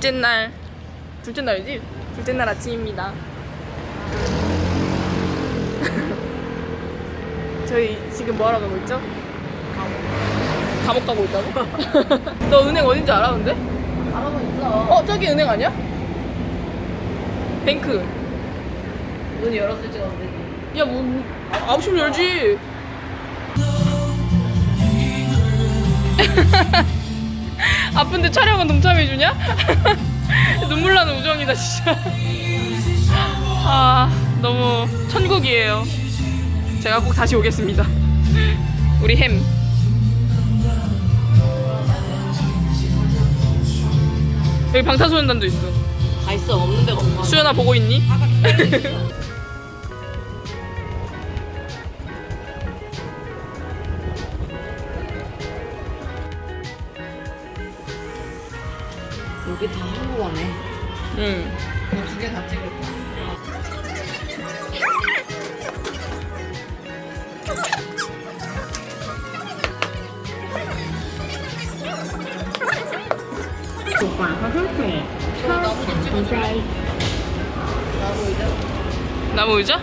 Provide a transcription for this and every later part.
둘째 날 둘째 날이지? 둘째 날 아침입니다. 저희 지금 뭐 하러 가고 있죠? 감옥 가고 있다고? 너 은행 어딘지 알아 근데? 알아보 있어. 어 저기 은행 아니야? 뱅크 문 열었을 줄 알았는데. 야뭐 아홉 시면 열지 아픈데 촬영은 동참해주냐? 눈물 나는 우정이다 진짜 아 너무 천국이에요 제가 꼭 다시 오겠습니다 우리 햄 여기 방탄소년단도 있어 다 있어. 없는 데가 없어. 수연아 보고 있니? 다 한국어네. 응 두개 다 찍을까? 나무 의자?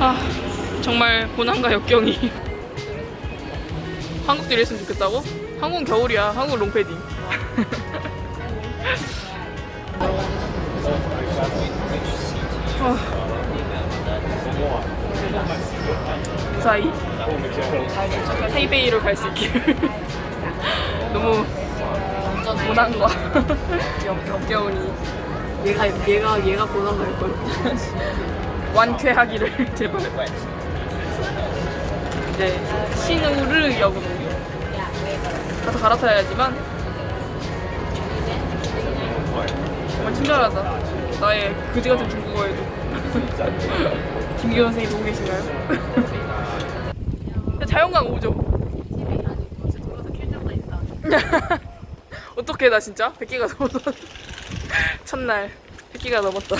아 정말 고난과 역경이 한국도 이랬으면 좋겠다고? 한국은 겨울이야 한국은 롱패딩 아. 사이 타이베이로 갈 수 있기를 너무 고난과 역, 역겨우니 얘가 얘가 얘가 고난 갈 걸. 완쾌하기를 제발. 이제 신우르 역으로 가서 갈아타야지만 정말 친절하다. 나의 그지 같은 중국어에도. 김기현 선생님 보고 계신가요? 자연광 5점. 어떻게 나 진짜 100개가 넘었어. 첫날 100개가 넘었다.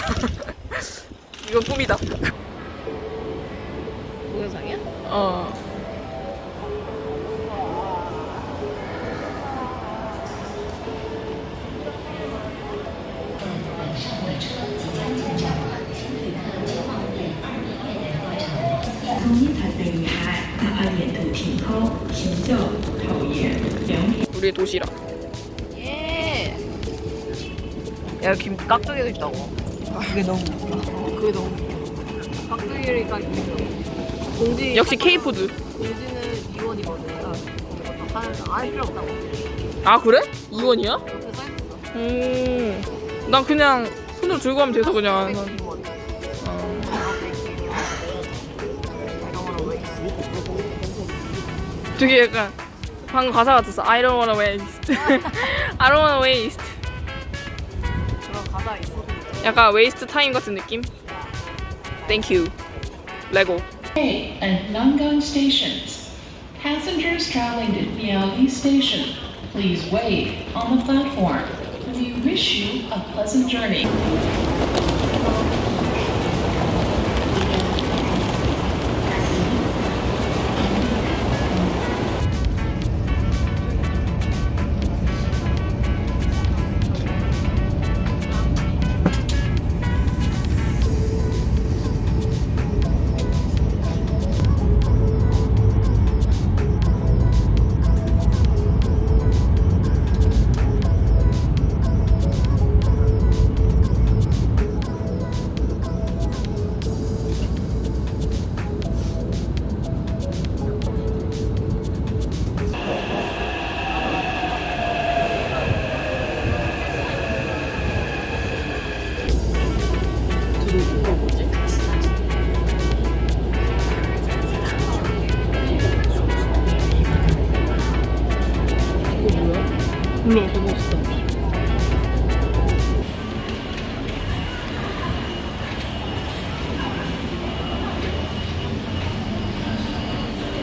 이건 꿈이다. 동영상이야? 어. 우리의 도시락. 예. 야 김 깍두기도 있다고. 그게 너무 웃겨. 그게 너무 웃겨. 깍두기니까 공지. 역시 K푸드. 공지는 2원이거든. 하는 알 필요 없다고. 아 그래? 2원이야? 그렇게 써있었어. 음. 난 그냥 손으로 들고 가면 돼서 그냥. 2원. 되게 약간 방금 가사 같았어. I don't wanna waste. I don't wanna waste. 그런 가사 있어. 약간 waste time 같은 느낌? Thank you. 레고. and Nangang stations. Passengers traveling to Miaoli Station, please wait on the platform. We wish you a pleasant journey.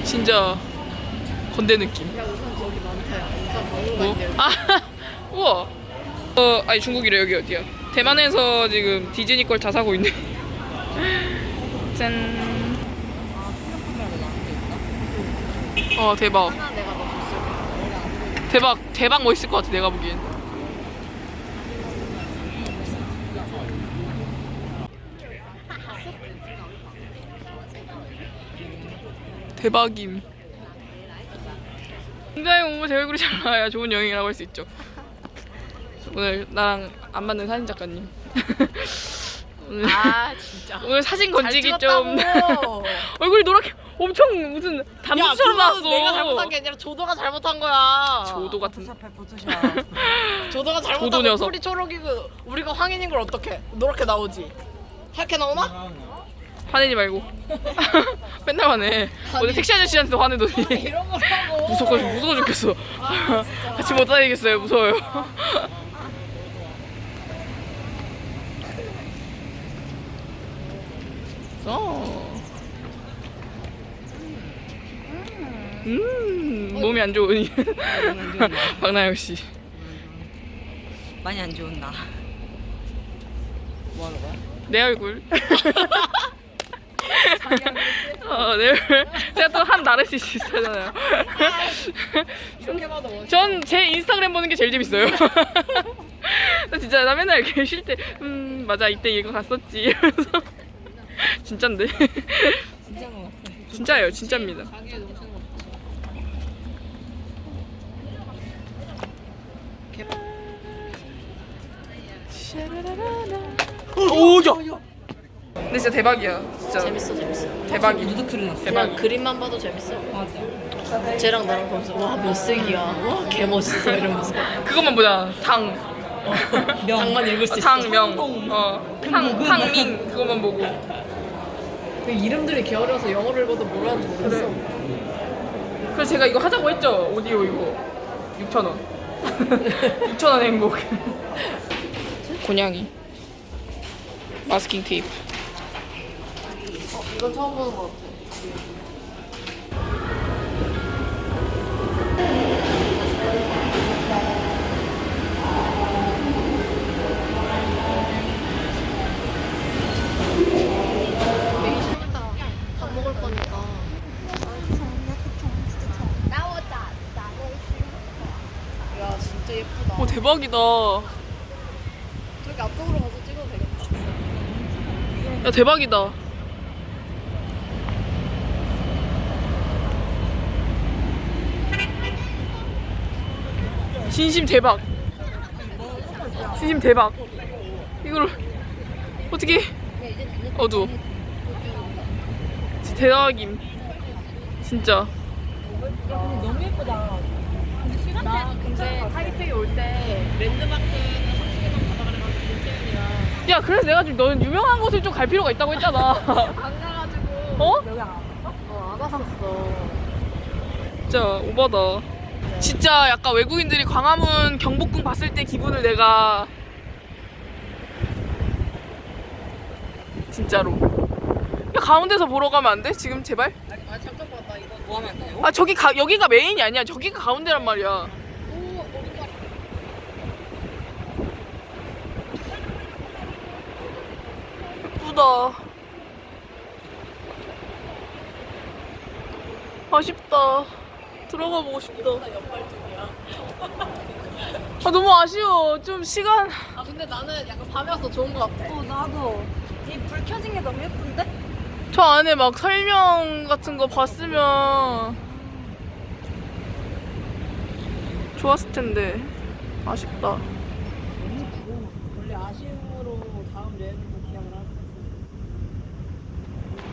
진짜 건대 느낌. 야 우선 저기 많다. 야. 우선 뭐? 있네. 아, 우와. 어, 아니 중국이래 여기 어디야? 대만에서 지금 디즈니 걸 다 사고 있네. 짠. 어 대박. 하나 내가 너 줬을 거야. 대박 대박 멋있을 것 같아 내가 보기엔. 대박임. 굉장히 뭔가 제 얼굴이 잘 나와야 좋은 여행이라고 할 수 있죠. 오늘 나랑 안 맞는 사진 작가님. 오늘, 아 진짜. 오늘 사진 건지기 잘 좀. 얼굴이 노랗게 엄청 무슨 단무처럼 나왔어. 내가 잘못한 게 아니라 조도가 잘못한 거야. 조도 같은. 조도가 잘못한 조도 거 녀석. 풀이 초록이고 우리가 황인인 걸 어떻게? 노랗게 나오지. 하얗게 나오나? 화내지 말고. 맨날 화내. 어제 택시 아저씨한테도 화내더니. 이런 거라고. 무서워 무서워 죽겠어. 같이 못 다니겠어요. 무서워요. 어. 음 몸이 안 좋으니 박나영 씨. 많이 안 좋은 나. 뭐 하는 거야? 내 얼굴. 어, 내 얼굴. 제가 또한 봐도 멋있어. 전 제 인스타그램 보는 게 제일 재밌어요. 나 진짜 나 맨날 이렇게 쉴 때, 음 맞아 이때 이거 갔었지. 진짠데. 진짜 뭐. 진짜예요, 진짜입니다. 거. 오야. 근데 진짜 대박이야, 진짜 재밌어 재밌어. 대박이. 누드 크림 났어. 그냥 그림만 봐도 재밌어. 맞아. 쟤랑 나랑 보면서 와 몇 색이야. 와 개 멋있어 이러면서. 그것만 보자. 당. 명. 당만 읽을 수 있어. 당명. 어. 탕 탕민 그것만 보고. 그 이름들이 게으러서 영어를 읽어도 뭐라는지 모르겠어. 그래서 제가 이거 하자고 했죠. 오디오 이거 6천 원. 6천 원 행복. 곤양이. 마스킹 테이프. 이건 처음 보는 거 같아. 매일 쉬겠다. 밥 먹을 거니까. 야 진짜 예쁘다. 오 대박이다. 저기 앞쪽으로 가서 찍어도 되겠다. 야 대박이다. 진심 대박. 진심 대박. 이걸 어떻게. 진짜 대박임. 진짜. 나 근데 타이페이 올 때 랜드마크는 한 개만 가자 그래가지고 인테리어야. 야 그래서 내가 지금 너는 유명한 곳을 좀 갈 필요가 있다고 했잖아. 안 가가지고. 어? 어, 안 왔었어. 진짜 오바다. 진짜 약간 외국인들이 광화문 경복궁 봤을 때 기분을 내가 진짜로. 야, 가운데서 보러 가면 안 돼? 지금 제발? 아 잠깐만 나 이거 뭐 하면 안 돼요? 아 저기 가 여기가 메인이 아니야. 저기가 가운데란 말이야. 예쁘다. 아쉽다. 들어가 보고 싶다. 아 너무 아쉬워. 좀 시간. 아 근데 나는 약간 밤에 와서 좋은 거 같아. 어 나도. 이 불 켜진 게 너무 예쁜데? 저 안에 막 설명 같은 거 봤으면 좋았을 텐데 아쉽다. 원래 아쉬움으로 다음 여행도 기억을 하는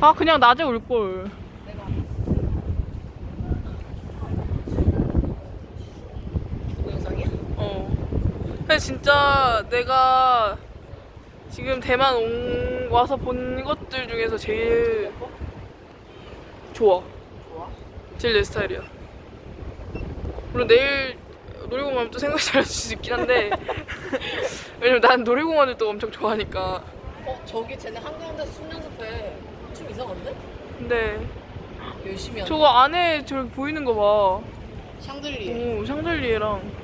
아 그냥 낮에 올 걸. 내가 동영상이야? 어. 근데 진짜 내가 지금 대만 온, 와서 본 것들 중에서 제일 좋아. 좋아. 제일 내 스타일이야. 물론 내일 놀이공원 또 생각이 달라질 수 있긴 한데 왜냐면 난 놀이공원을 또 엄청 좋아하니까. 어 저기 쟤네 한가운데서 춤 연습해. 춤 이상한데? 근데 열심히 하네. 저거 안에 저렇게 보이는 거 봐. 샹들리에. 오, 샹들리에랑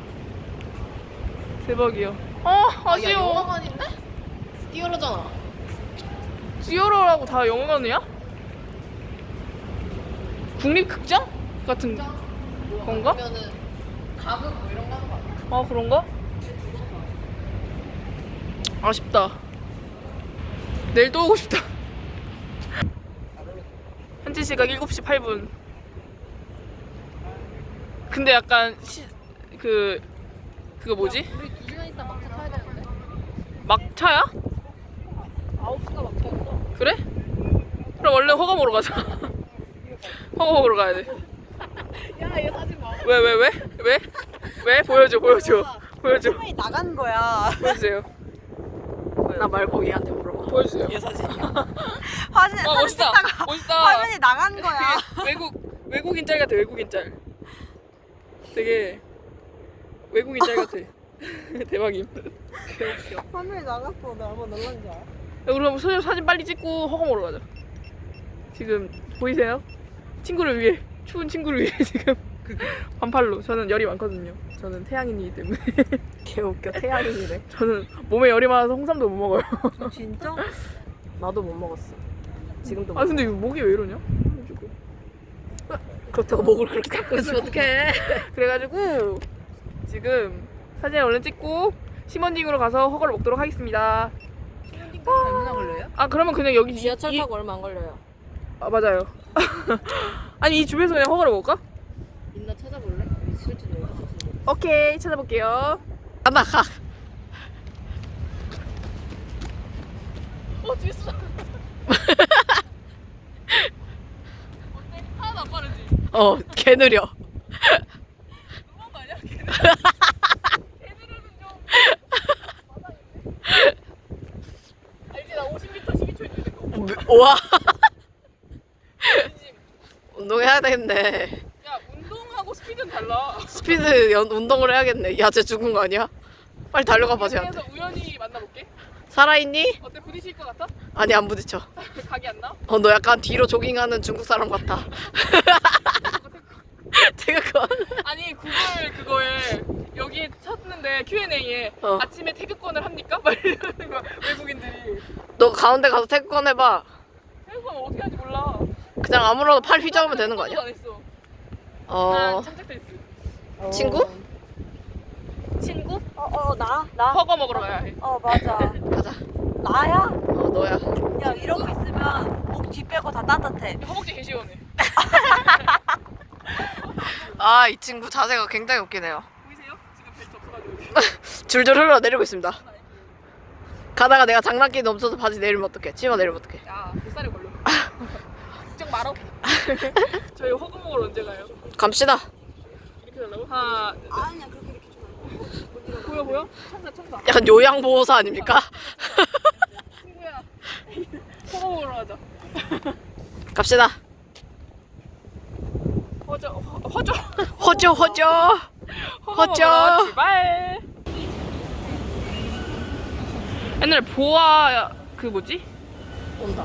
대박이야. 아, 야 아쉬워. 영화관인데? 뛰어르잖아. 찌어러라고 다 영화관이야? 국립극장 같은 건가? 그러면은 가극 뭐 이런 거 하는 거 아니야? 아 그런가? 아쉽다. 내일 또 오고 싶다. 현지 시각 7시 8분. 근데 약간 시, 그 그거 뭐지? 있다 막차 타야 되는데. 막차야? 9시가 막차였어. 그래? 그럼 얼른 허가 먹으러 가자. 허가 먹으러 가야 돼. 야, 얘 사진 봐. 왜 왜 왜? 왜? 왜? 보여줘 보여줘 보여줘 사람이 나간 거야. 보여주세요. 나 말고 얘한테 물어봐. 보여주세요. 얘 사진. 화진 와 멋있다. 멋있다. 화면이 나간 거야. 외국 외국인 짤 같아 외국인 짤. 되게 외국인 짤 같아. 대박임. 화면이 나갔어. 나 얼마 놀란 줄 알아? 야, 그럼 소녀 사진 빨리 찍고 허가 먹으러 가자. 지금 보이세요? 친구를 위해 추운 친구를 위해 지금 반팔로. 저는 열이 많거든요. 저는 태양인이기 때문에 개 웃겨. 태양이래. 저는 몸에 열이 많아서 홍삼도 못 먹어요. 진짜? 나도 못 먹었어. 지금도 아 근데 이거 목이 왜 이러냐? 그렇다고 목을 그렇게 있으면 어떡해. 그래가지고 지금 사진 얼른 찍고 시먼딩으로 가서 허가를 먹도록 하겠습니다. 얼마나 걸려요? 아 그러면 그냥 여기 지하철 이- 타고 얼마 안 걸려요. 아 맞아요. 아니 이 주변에서 그냥 허가를 먹을까? 있나 찾아볼래? 있을지 모르겠어. 오케이 찾아볼게요. 아마 가. 어 뒤에서. 어때? 하나도 안 빠르지? 어, 개 느려. 너무한 거 아니야? 걔들은 좀. 알지 나 50m 12초 있는 거. 와. 진심. 운동해야 되겠네. 야 운동하고 스피드는 달라. 스피드 연, 운동을 해야겠네. 야, 쟤 죽은 거 아니야? 빨리 달려가 봐, 쟤한테. 그래서 우연히 만나볼게. 살아있니? 어때 부딪힐 것 같아? 아니, 안 부딪혀. 각이 안 나? 어, 너 약간 뒤로 조깅하는 중국 사람 같아. 제가 그거. 아니 구글 그거에 여기 찾는데 Q&A에 어. 아침에 태극권을 합니까? 막 이러는 거야 외국인들이. 너 가운데 가서 태극 꺼내봐. 태극권 어떻게 하는지 몰라. 그냥 아무로나 팔 휘저으면 되는 거 아니야? 안 했어. 어. 난 참작돼 있어. 친구? 친구? 어, 어, 나? 나? 허거 먹으러 가야 해. 어, 맞아. 가자. 나야? 어, 너야. 야, 이러고 있으면 목 뒤 빼고 다 따뜻해. 허벅지 개 시원해. 아, 이 친구 자세가 굉장히 웃기네요. 보이세요? 지금 벨트 없어가지고. 줄줄 흘러 내리고 있습니다. 가다가 내가 장난기 넘쳐서 바지 내리면 어떡해? 치마 내리면 어떡해? 야 뱃살에 걸려. 걱정 말어. 저희 먹으러 언제 가요? 갑시다. 이렇게 달라고? 하나. 아니야 그렇게 이렇게 좀. 보여 보여? 천사 천사. 약간 요양 보호사 아닙니까? 친구야. 먹으러 가자. 갑시다. 허저 허- 허저. 허거 허저. 먹으러 출발. 옛날에 보아 그 뭐지? 온다.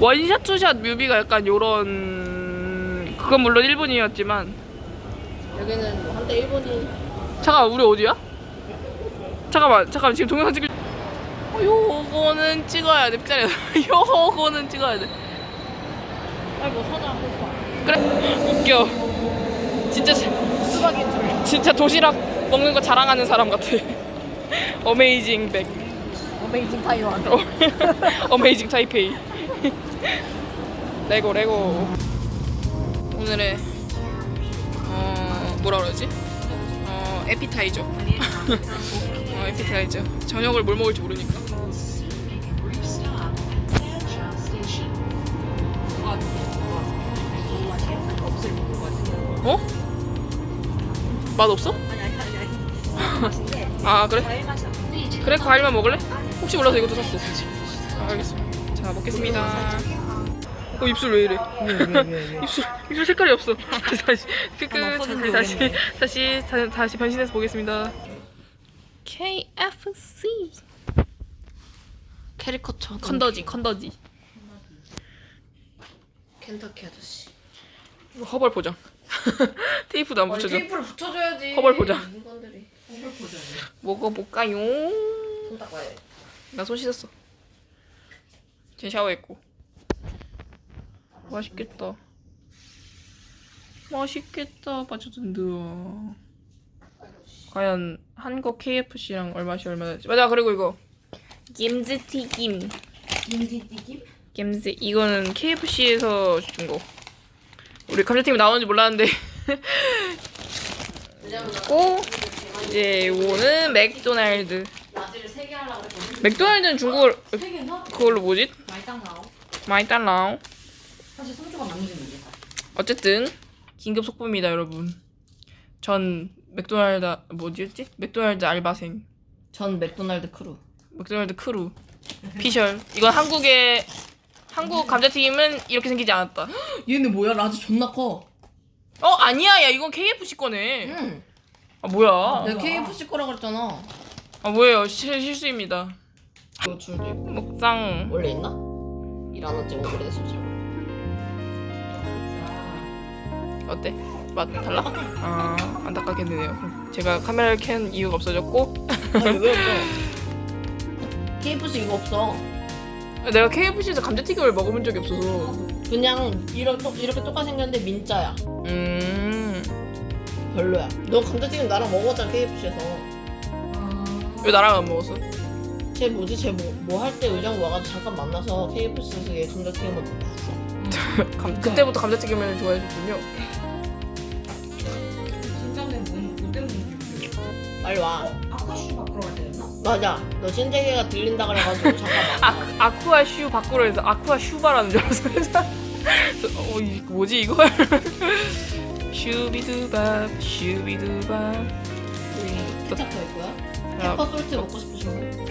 원샷 투샷 뮤비가 약간 요런 그건 물론 일본이었지만 여기는 뭐 한때 일본이 잠깐 우리 어디야? 잠깐만 잠깐만 지금 동영상 찍을 어, 요거는 찍어야 돼 삐짜리 요거는 찍어야 돼 빨리 뭐 사자. 그래 웃겨. 진짜 자- 수박인 줄. 진짜 도시락 먹는 거 자랑하는 사람 같아. 어메이징 백 어메이징 타이완. 어, 어메이징 타이페이 레고 레고. 오늘의 어 뭐라 그러지? 어 에피타이저. 어 에피타이저. 저녁을 뭘 먹을지 모르니까 어? 맛 없어? 아 그래? 그래 과일만 먹을래? 혹시 몰라서 이것도 샀어. 아, 알겠어. 자 먹겠습니다. 어 입술 왜 이래? 입술 입술 색깔이 없어. 다시 끝끝 다시 다시 다시 다- 다시 변신해서 보겠습니다. KFC 캐리커처. 컨더지 컨더지 켄터키 아저씨. 이거 허벌 포장. 테이프도 안 붙여줘. 테이프를 붙여줘야지. 허벌 포장. 물건들이. 먹어볼까요? 손 닦아야 돼. 나 손 씻었어. 제 샤워했고. 맛있겠다. 맛있겠다. 빠져든다. 과연 한국 KFC랑 얼마씩 얼마나지? 맞아. 그리고 이거 김즈 튀김. 김치 튀김? 김즈 이거는 KFC에서 준 거. 우리 감자튀김 나오는지 몰랐는데 고 이제 요거는 맥도날드. 3개 하려고 그랬거든. 맥도날드는 중국어? 그걸로 뭐지? 많이 땅 나오. 많이 달라요. 사실 3조가 맞는지 모르겠어. 어쨌든 긴급 속보입니다, 여러분. 전 맥도날드 뭐지였지? 맥도날드 알바생, 전 맥도날드 크루. 맥도날드 크루, 피셜. 이건 한국의 한국 감자튀김은 이렇게 생기지 않았다. 얘는 뭐야? 라지 존나 커. 어 아니야, 야 이건 KFC 거네. 응. 아 뭐야? 내가 KFC 거라 그랬잖아. 아 뭐예요? 실, 실수입니다. 이거 줄도 있고. 먹상. 원래 있나? 일안 한지 오래됐어 지금. 어때? 맛 달라? 아 안타깝겠네요. 제가 카메라를 켠 이유가 없어졌고 아니 왜 없어? KFC 이거 없어. 내가 KFC에서 감자튀김을 먹어본 적이 없어서. 그냥 이렇게, 똑- 이렇게 똑같이 생겼는데 민자야. 음. 별로야. 너 감자튀김 나랑 먹었잖아 KFC에서. 왜 나랑 안 먹었어? 쟤 뭐지? 쟤 뭐 할 때 의정 와가지고 잠깐 만나서 KFC에서 얘 감자튀김을 먹었어. 감, 그때부터 감자튀김을 좋아했군요. 빨리 와. 아쿠아슈 바꾸러 갈 때였나? 맞아. 너 신세계가 들린다 그래가지고 잠깐 아. 아쿠아 슈 밖으로 해서 아쿠아 슈바라는 줄 알았어. 어, 이, 뭐지 이거? 슈비두밥, 슈비두밥. 우리 케찹 더 있고요. 아, 페퍼 솔트 먹고 싶으신 분?